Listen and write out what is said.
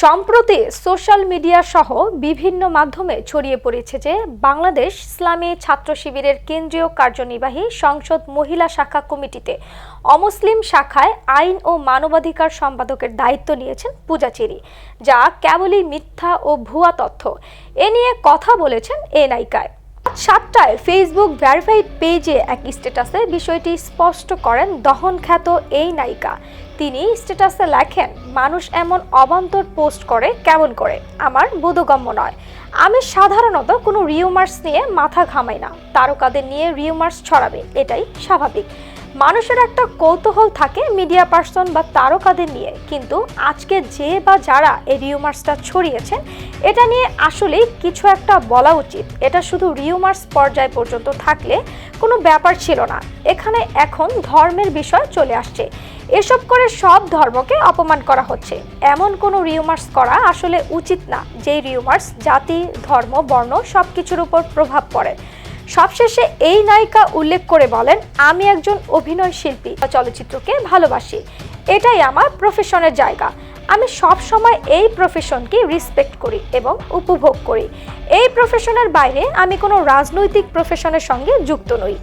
সম্প্রতি social media সহ বিভিন্ন মাধ্যমে ছড়িয়ে পড়েছে যে বাংলাদেশ ইসলামী ছাত্র শিবিরের কেন্দ্রীয় কার্যনির্বাহী সংসদ মহিলা শাখা কমিটিতে অমুসলিম শাখায় আইন ও মানবাধিকার সম্পাদকের দায়িত্ব নিয়েছেন পূজা চেরি যা কেবলই মিথ্যা ও ভুয়া তথ্য। এ নিয়ে কথা বলেছেন এ নায়িকায়। সাতটায় ফেসবুক ভ্যারিফাইড পেজে এক স্ট্যাটাসে বিষয়টি স্পষ্ট করেন দহন খ্যাত এই নায়িকা। তিনি স্ট্যাটাসে লেখেন, মানুষ এমন অবান্তর পোস্ট করে কেমন করে? আমার বোধগম্য নয়। আমি সাধারণত কোনো রিউমার্স নিয়ে মাথা ঘামাই না। তারকাদের নিয়ে রিউমার্স ছড়াবে, এটাই স্বাভাবিক। মানুষের একটা কৌতূহল থাকে মিডিয়া পার্সন বা তারকাদের নিয়ে। কিন্তু আজকে যে বা যারা এই রিউমার্সটা ছড়িয়েছেন, এটা নিয়ে আসলেই কিছু একটা বলা উচিত। এটা শুধু রিউমার্স পর্যায় পর্যন্ত থাকলে কোনো ব্যাপার ছিল না। এখানে এখন ধর্মের বিষয় চলে আসছে। এসব করে সব ধর্মকে অপমান করা হচ্ছে। এমন কোনো রিউমার্স করা আসলে উচিত না, যেই রিউমার্স জাতি, ধর্ম, বর্ণ সব কিছুর উপর প্রভাব পড়ে। সবশেষে এই নায়িকা উল্লেখ করে বলেন, আমি একজন অভিনয় শিল্পী চলচ্চিত্রকে ভালোবাসি। এটাই আমার প্রফেশনের জায়গা। আমি সব সময় এই প্রফেশনকে রেসপেক্ট করি এবং উপভোগ করি। এই প্রফেশনের বাইরে আমি কোনো রাজনৈতিক প্রফেশনের সঙ্গে যুক্ত নই।